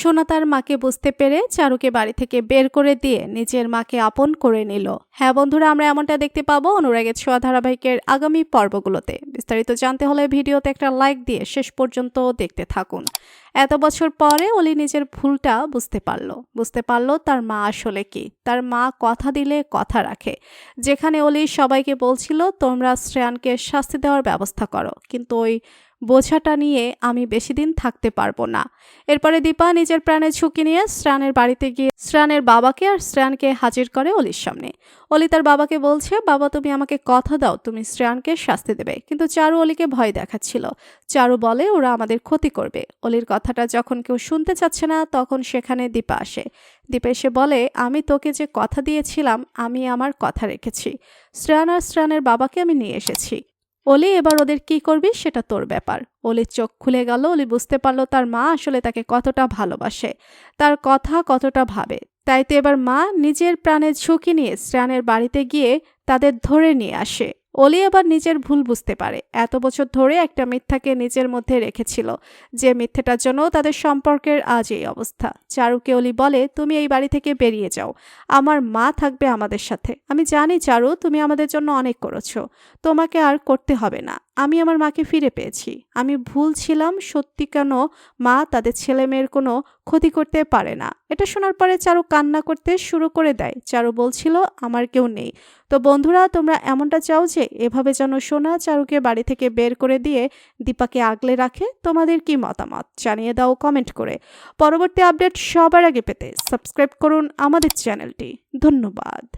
সোনা তার মাকে বুঝতে পেরে চারুকে বাড়ি থেকে বের করে দিয়ে নিজের মাকে আপন করে নিল। হ্যাঁ বন্ধুরা, আমরা এমনটা দেখতে পাবো অনুরাগের ছোঁয়া ধারাবাহিকের আগামী পর্বগুলোতে। বিস্তারিত জানতে হলে ভিডিওতে একটা লাইক দিয়ে শেষ পর্যন্ত দেখতে থাকুন। এত বছর পরে অলি নিজের ভুলটা বুঝতে পারল। বুঝতে পারল তার মা আসলে কি? তার মা কথা দিলে কথা রাখে। যেখানে অলি সবাইকে বলছিল, তোমরা শ্রেয়ানকে শাস্তি দেওয়ার ব্যবস্থা করো। কিন্তু ওই বোঝাটা নিয়ে আমি বেশি দিন থাকতে পারব না। এরপরে দীপা নিজের প্রাণের ঝুঁকি নিয়ে শ্রানের বাড়িতে গিয়ে শ্রানের বাবাকে আর শ্রেয়ানকে হাজির করে অলির সামনে। অলি তার বাবাকে বলছে, বাবা, তুমি আমাকে কথা দাও, তুমি শ্রেয়ানকে শাস্তি দেবে। কিন্তু চারু অলিকে ভয় দেখাচ্ছিল। চারু বলে, ওরা আমাদের ক্ষতি করবে। অলির কথাটা যখন কেউ শুনতে চাচ্ছে না, তখন সেখানে দীপা আসে। দীপা এসে বলে, আমি তোকে যে কথা দিয়েছিলাম, আমি আমার কথা রেখেছি। শ্রেয়ান আর শ্রেয়ানের বাবাকে আমি নিয়ে এসেছি। অলি, এবার ওদের কি করবি সেটা তোর ব্যাপার। অলির চোখ খুলে গেল। অলি বুঝতে পারল তার মা আসলে তাকে কতটা ভালোবাসে। তার কথা কতটা ভাবে। তাই তো এবার মা নিজের প্রাণের ঝুঁকি নিয়ে শ্রেয়ানের বাড়িতে গিয়ে তাদের ধরে নিয়ে আসে। অলি আবার নিজের ভুল বুঝতে পারে। এত বছর ধরে একটা মিথ্যাকে নিজের মধ্যে রেখেছিল। যে মিথ্যেটার জন্য তাদের সম্পর্কের আজ এই অবস্থা। চারুকে অলি বলে, তুমি এই বাড়ি থেকে বেরিয়ে যাও। আমার মা থাকবে আমাদের সাথে। আমি জানি চারু, তুমি আমাদের জন্য অনেক করেছ। তোমাকে আর করতে হবে না। আমি আমার মাকে ফিরে পেয়েছি। আমি ভুল ছিলাম, সত্যি কেন মা তাদের ছেলে মেয়ের কোনো ক্ষতি করতে পারে না। এটা শোনার পরে চারু কান্না করতে শুরু করে দেয়। চারু বলছিল, আমার কেউ নেই। তো বন্ধুরা, তোমরা এমনটা চাও যে, এভাবে যেন সোনা চারুকে বাড়ি থেকে বের করে দিয়ে দীপাকে আগলে রাখে? তোমাদের কি মতামত? জানিয়ে দাও কমেন্ট করে। পরবর্তী আপডেট সবার আগে পেতে সাবস্ক্রাইব করুন আমাদের চ্যানেলটি। ধন্যবাদ।